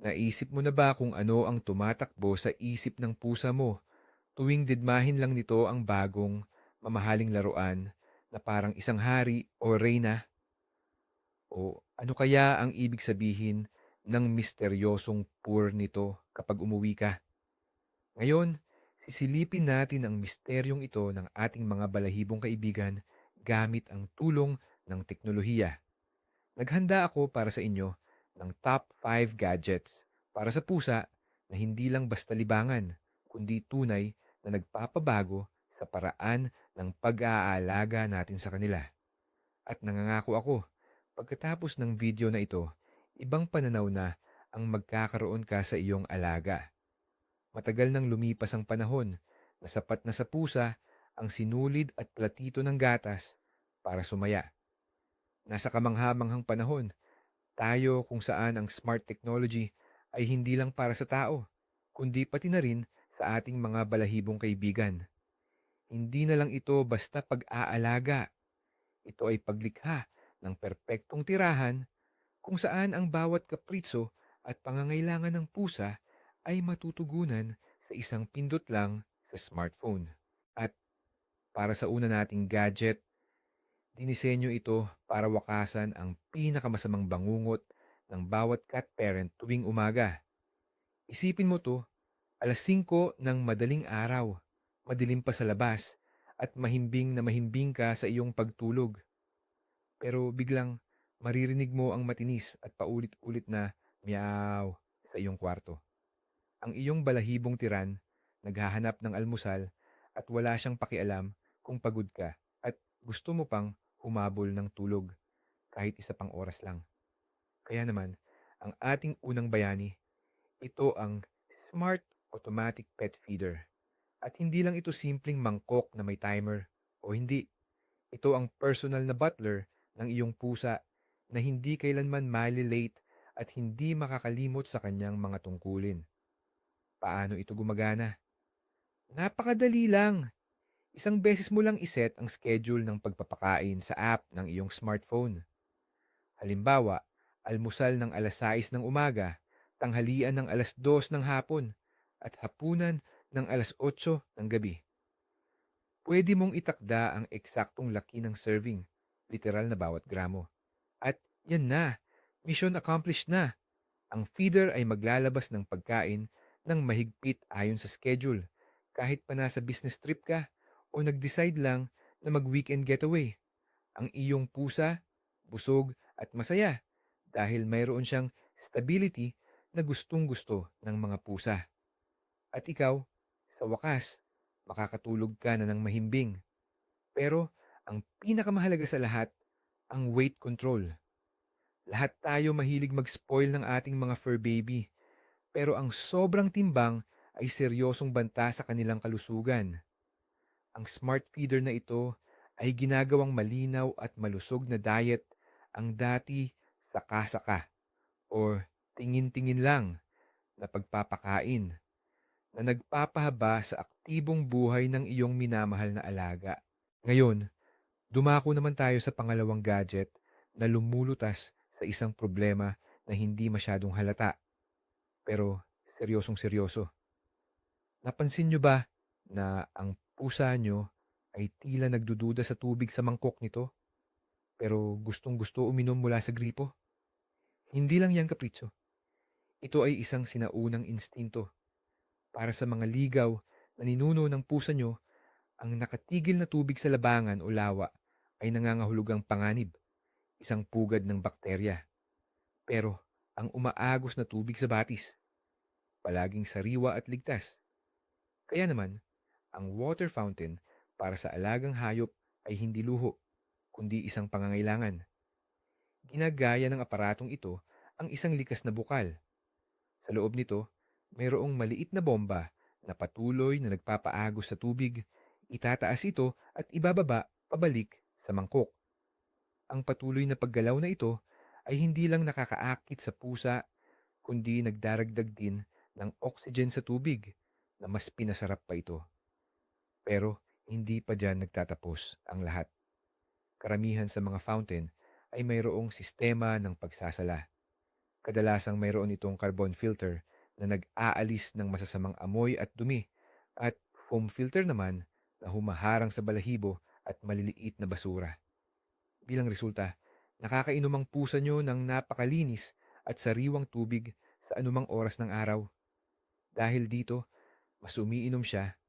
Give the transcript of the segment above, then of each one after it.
Naisip mo na ba kung ano ang tumatakbo sa isip ng pusa mo tuwing didmahin lang nito ang bagong, mamahaling laruan na parang isang hari o reyna? O ano kaya ang ibig sabihin ng misteryosong purr nito kapag umuwi ka? Ngayon, sisilipin natin ang misteryong ito ng ating mga balahibong kaibigan gamit ang tulong ng teknolohiya. Naghanda ako para sa inyo ng top 5 gadgets para sa pusa na hindi lang basta libangan, kundi tunay na nagpapabago sa paraan ng pag-aalaga natin sa kanila. At nangangako ako, pagkatapos ng video na ito, ibang pananaw na ang magkakaroon ka sa iyong alaga. Matagal nang lumipas ang panahon na sapat na sa pusa ang sinulid at platito ng gatas para sumaya. Nasa kamanghamanghang panahon, tayo kung saan ang smart technology ay hindi lang para sa tao, kundi pati na rin sa ating mga balahibong kaibigan. Hindi na lang ito basta pag-aalaga. Ito ay paglikha ng perpektong tirahan kung saan ang bawat kapritso at pangangailangan ng pusa ay matutugunan sa isang pindot lang sa smartphone. At para sa una nating gadget, dinisenyo ito para wakasan ang pinakamasamang bangungot ng bawat cat parent tuwing umaga. Isipin mo to, alas 5 ng madaling araw, madilim pa sa labas, at mahimbing na mahimbing ka sa iyong pagtulog. Pero biglang maririnig mo ang matinis at paulit-ulit na meow sa iyong kwarto. Ang iyong balahibong tiran, naghahanap ng almusal at wala siyang pakialam kung pagod ka at gusto mo pang humabol ng tulog kahit isa pang oras lang. Kaya naman, ang ating unang bayani, ito ang Smart Automatic Pet Feeder. At hindi lang ito simpleng mangkok na may timer o hindi. Ito ang personal na butler ng iyong pusa na hindi kailanman malilate at hindi makakalimot sa kanyang mga tungkulin. Paano ito gumagana? Napakadali lang. Isang beses mo lang iset ang schedule ng pagpapakain sa app ng iyong smartphone. Halimbawa, almusal ng alas 6 ng umaga, tanghalian ng alas 2 ng hapon, at hapunan ng alas 8 ng gabi. Pwede mong itakda ang eksaktong laki ng serving, literal na bawat gramo. At yan na, mission accomplished na. Ang feeder ay maglalabas ng pagkain ng mahigpit ayon sa schedule, kahit pa nasa business trip ka o nag-decide lang na mag-weekend getaway. Ang iyong pusa, busog at masaya dahil mayroon siyang stability na gustong gusto ng mga pusa. At ikaw, sa wakas, makakatulog ka na ng mahimbing. Pero ang pinakamahalaga sa lahat, ang weight control. Lahat tayo mahilig mag-spoil ng ating mga fur baby. Pero ang sobrang timbang ay seryosong banta sa kanilang kalusugan. Ang smart feeder na ito ay ginagawang malinaw at malusog na diet ang dati saka-saka or tingin-tingin lang na pagpapakain na nagpapahaba sa aktibong buhay ng iyong minamahal na alaga. Ngayon, dumako naman tayo sa pangalawang gadget na lumulutas sa isang problema na hindi masyadong halata. Pero seryosong seryoso. Napansin nyo ba na ang pusa nyo ay tila nagdududa sa tubig sa mangkok nito? Pero gustong gusto uminom mula sa gripo? Hindi lang yan kapritso. Ito ay isang sinaunang instinto. Para sa mga ligaw na ninuno ng pusa nyo, ang nakatigil na tubig sa labangan o lawa ay nangangahulugang panganib, isang pugad ng bakterya. Pero ang umaagos na tubig sa batis, palaging sariwa at ligtas. Kaya naman, ang water fountain para sa alagang hayop ay hindi luho, kundi isang pangangailangan. Ginagaya ng aparatong ito ang isang likas na bukal. Sa loob nito, mayroong maliit na bomba na patuloy na nagpapaagos sa tubig, itataas ito at ibababa pabalik sa mangkok. Ang patuloy na paggalaw na ito ay hindi lang nakakaakit sa pusa, kundi nagdaragdag din ng oxygen sa tubig na mas pinasarap pa ito. Pero hindi pa dyan nagtatapos ang lahat. Karamihan sa mga fountain ay mayroong sistema ng pagsasala. Kadalasang mayroon itong carbon filter na nag-aalis ng masasamang amoy at dumi at foam filter naman na humaharang sa balahibo at maliliit na basura. Bilang resulta, nakakainom ang pusa nyo ng napakalinis at sariwang tubig sa anumang oras ng araw. Dahil dito, mas umiinom siya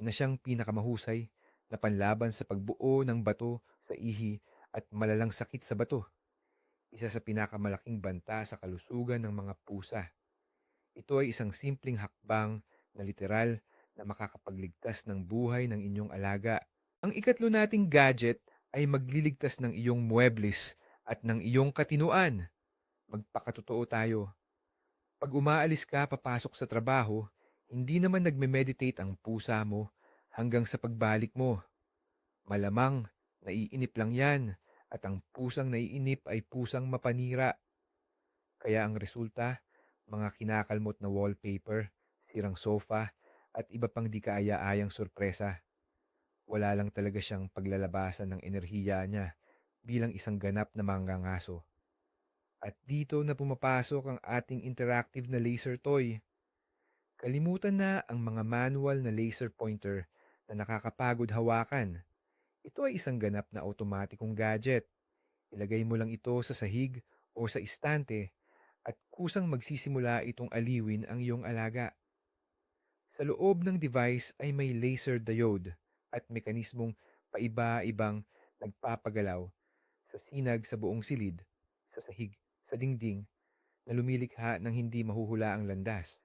na siyang pinakamahusay na panlaban sa pagbuo ng bato sa ihi at malalang sakit sa bato. Isa sa pinakamalaking banta sa kalusugan ng mga pusa. Ito ay isang simpleng hakbang na literal na makakapagligtas ng buhay ng inyong alaga. Ang ikatlo nating gadget ay magliligtas ng iyong muebles at ng iyong katinuan. Magpakatotoo tayo. Pag umaalis ka papasok sa trabaho, hindi naman nagme-meditate ang pusa mo hanggang sa pagbalik mo. Malamang naiinip lang yan at ang pusang naiinip ay pusang mapanira. Kaya ang resulta, mga kinakalmot na wallpaper, sirang sofa, at iba pang di kaaya-ayang sorpresa. Wala lang talaga siyang paglalabasan ng enerhiya niya bilang isang ganap na manggangaso. At dito na pumapasok ang ating interactive na laser toy. Kalimutan na ang mga manual na laser pointer na nakakapagod hawakan. Ito ay isang ganap na automatikong gadget. Ilagay mo lang ito sa sahig o sa istante at kusang magsisimula itong aliwin ang iyong alaga. Sa loob ng device ay may laser diode at mekanismong paiba-ibang nagpapagalaw sa sinag sa buong silid, sa sahig, sa dingding, na lumilikha ng hindi mahuhula ang landas.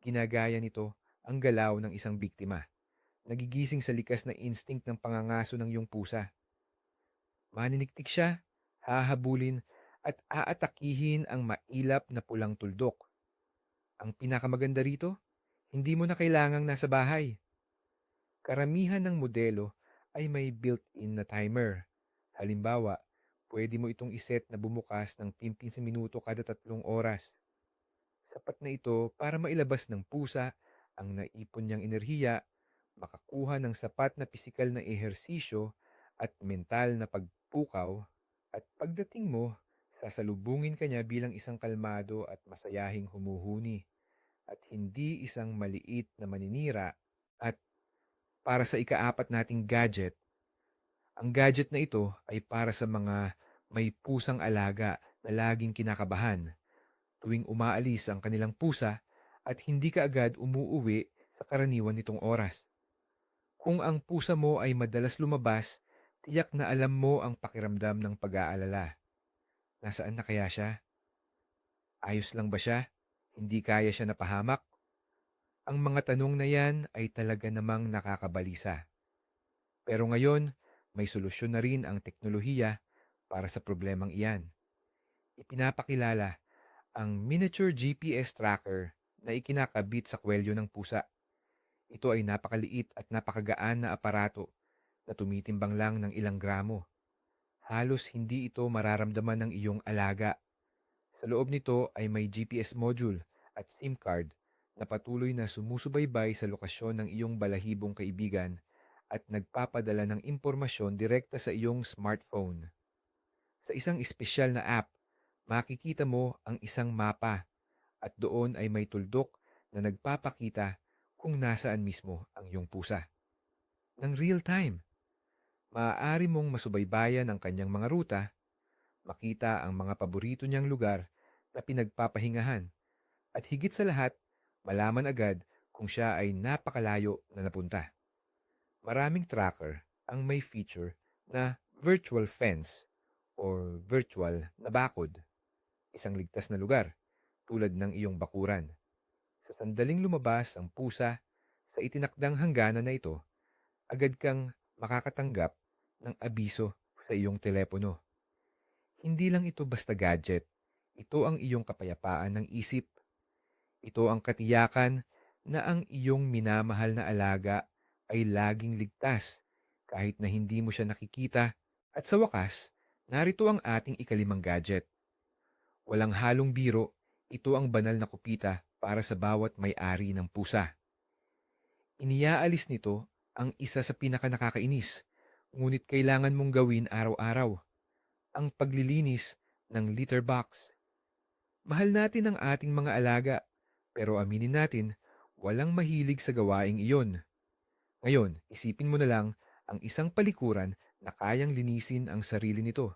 Ginagaya nito ang galaw ng isang biktima, nagigising sa likas na instinct ng pangangaso ng iyong pusa. Maniniktik siya, hahabulin at aatakihin ang mailap na pulang tuldok. Ang pinakamaganda rito, hindi mo na kailangang nasa bahay. Karamihan ng modelo ay may built-in na timer. Halimbawa, pwede mo itong iset na bumukas ng 15 minuto kada tatlong oras. Sapat na ito para mailabas ng pusa ang naipon niyang enerhiya, makakuha ng sapat na pisikal na ehersisyo at mental na pagpukaw. At pagdating mo, sasalubungin ka niya bilang isang kalmado at masayahing humuhuni at hindi isang maliit na maninira. At para sa ikaapat nating gadget, ang gadget na ito ay para sa mga may pusang alaga na laging kinakabahan tuwing umaalis ang kanilang pusa at hindi ka agad umuuwi sa karaniwan nitong oras. Kung ang pusa mo ay madalas lumabas, tiyak na alam mo ang pakiramdam ng pag-aalala. Nasaan na kaya siya? Ayos lang ba siya? Hindi kaya siya napahamak? Ang mga tanong na yan ay talaga namang nakakabalisa. Pero ngayon, may solusyon na rin ang teknolohiya para sa problemang iyan. Ipinapakilala ang miniature GPS tracker na ikinakabit sa kwelyo ng pusa. Ito ay napakaliit at napakagaan na aparato na tumitimbang lang ng ilang gramo. Halos hindi ito mararamdaman ng iyong alaga. Sa loob nito ay may GPS module at SIM card na patuloy na sumusubaybay sa lokasyon ng iyong balahibong kaibigan at nagpapadala ng impormasyon direkta sa iyong smartphone. Sa isang espesyal na app, makikita mo ang isang mapa at doon ay may tuldok na nagpapakita kung nasaan mismo ang iyong pusa. Ng real time, maaari mong masubaybayan ang kanyang mga ruta, makita ang mga paborito niyang lugar na pinagpapahingahan, at higit sa lahat, malaman agad kung siya ay napakalayo na napunta. Maraming tracker ang may feature na virtual fence or virtual na bakod. Isang ligtas na lugar tulad ng iyong bakuran. Sa sandaling lumabas ang pusa sa itinakdang hangganan na ito, agad kang makakatanggap ng abiso sa iyong telepono. Hindi lang ito basta gadget, ito ang iyong kapayapaan ng isip. Ito ang katiyakan na ang iyong minamahal na alaga ay laging ligtas kahit na hindi mo siya nakikita. At sa wakas, narito ang ating ikalimang gadget. Walang halong biro, ito ang banal na kupita para sa bawat may-ari ng pusa. Iniaalis nito ang isa sa pinakanakakainis, ngunit kailangan mong gawin araw-araw, ang paglilinis ng litter box. Mahal natin ang ating mga alaga, pero aminin natin, walang mahilig sa gawaing iyon. Ngayon, isipin mo na lang ang isang palikuran na kayang linisin ang sarili nito.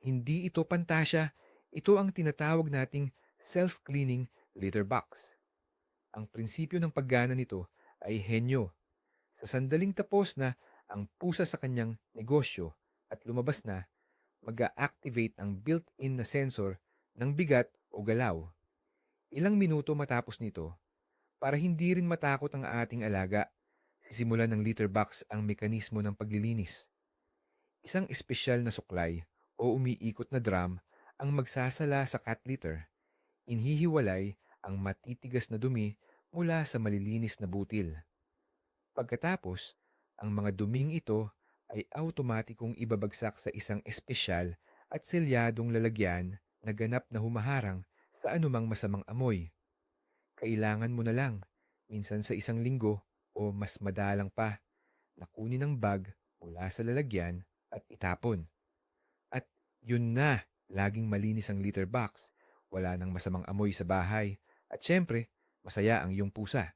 Hindi ito pantasya, ito ang tinatawag nating self-cleaning litter box. Ang prinsipyo ng paggana nito ay henyo. Sa sandaling tapos na ang pusa sa kanyang negosyo at lumabas na, mag-activate ang built-in na sensor ng bigat o galaw. Ilang minuto matapos nito, para hindi rin matakot ang ating alaga, sisimulan ng litter box ang mekanismo ng paglilinis. Isang espesyal na suklay o umiikot na drum ang magsasala sa cat litter. Inhihiwalay ang matitigas na dumi mula sa malilinis na butil. Pagkatapos, ang mga duming ito ay automatikong ibabagsak sa isang espesyal at selyadong lalagyan na ganap na humaharang sa anumang masamang amoy. Kailangan mo na lang, minsan sa isang linggo o mas madalang pa, na kunin ang bag mula sa lalagyan at itapon. At yun na, laging malinis ang litter box, wala nang masamang amoy sa bahay, at syempre, masaya ang iyong pusa.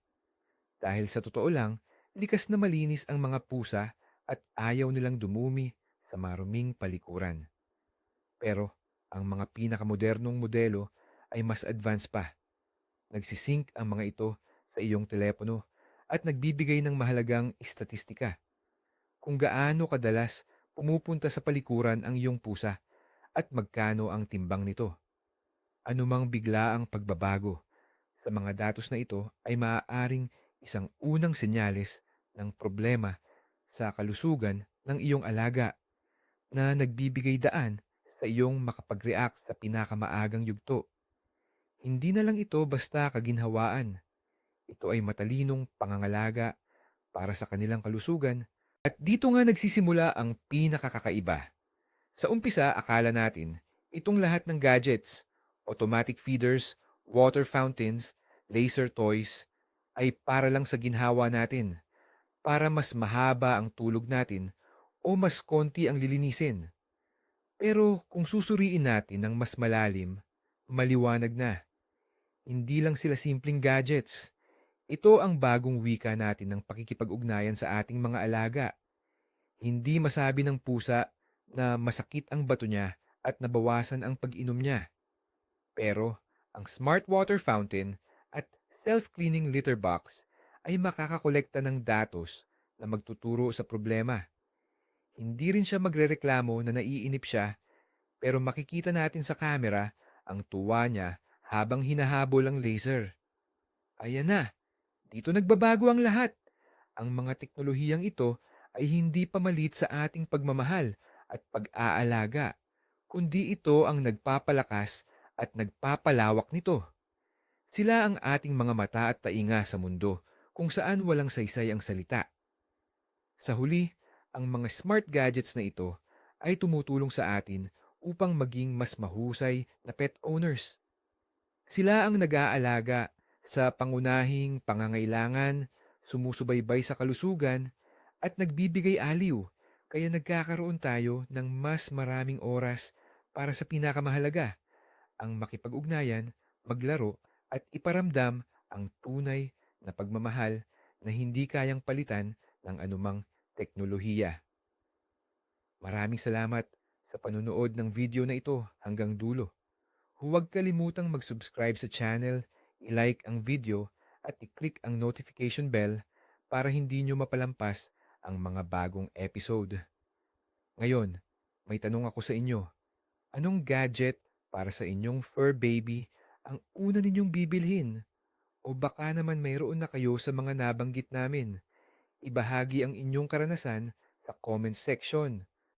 Dahil sa totoo lang, likas na malinis ang mga pusa at ayaw nilang dumumi sa maruming palikuran. Pero ang mga pinakamodernong modelo ay mas advanced pa. Nagsisync ang mga ito sa iyong telepono at nagbibigay ng mahalagang istatistika. Kung gaano kadalas pumupunta sa palikuran ang iyong pusa at magkano ang timbang nito. Anumang bigla ang pagbabago sa mga datos na ito ay maaaring isang unang senyales ng problema sa kalusugan ng iyong alaga na nagbibigay daan sa iyong makapag-react sa pinakamaagang yugto. Hindi na lang ito basta kaginhawaan. Ito ay matalinong pangangalaga para sa kanilang kalusugan at dito nga nagsisimula ang pinakakakaiba. Sa umpisa, akala natin, itong lahat ng gadgets, automatic feeders, water fountains, laser toys, ay para lang sa ginhawa natin para mas mahaba ang tulog natin o mas konti ang lilinisin. Pero kung susuriin natin ng mas malalim, maliwanag na. Hindi lang sila simpleng gadgets. Ito ang bagong wika natin ng pakikipag-ugnayan sa ating mga alaga. Hindi masabi ng pusa na masakit ang bato niya at nabawasan ang pag-inom niya. Pero ang smart water fountain at self-cleaning litter box ay makakakolekta ng datos na magtuturo sa problema. Hindi rin siya magrereklamo na naiinip siya, pero makikita natin sa camera ang tuwa niya habang hinahabol ang laser. Ayan na, dito nagbabago ang lahat. Ang mga teknolohiyang ito ay hindi pamalit sa ating pagmamahal at pag-aalaga, kundi ito ang nagpapalakas at nagpapalawak nito. Sila ang ating mga mata at tainga sa mundo kung saan walang saysay ang salita. Sa huli, ang mga smart gadgets na ito ay tumutulong sa atin upang maging mas mahusay na pet owners. Sila ang nag-aalaga sa pangunahing pangangailangan, sumusubaybay sa kalusugan, at nagbibigay aliw kaya nagkakaroon tayo ng mas maraming oras para sa pinakamahalaga, ang makipag-ugnayan, maglaro at iparamdam ang tunay na pagmamahal na hindi kayang palitan ng anumang teknolohiya. Maraming salamat sa panunood ng video na ito hanggang dulo. Huwag kalimutang mag-subscribe sa channel, i-like ang video at i-click ang notification bell para hindi nyo mapalampas ang mga bagong episode. Ngayon, may tanong ako sa inyo. Anong gadget para sa inyong fur baby ang una ninyong bibilhin? O baka naman mayroon na kayo sa mga nabanggit namin. Ibahagi ang inyong karanasan sa comment section.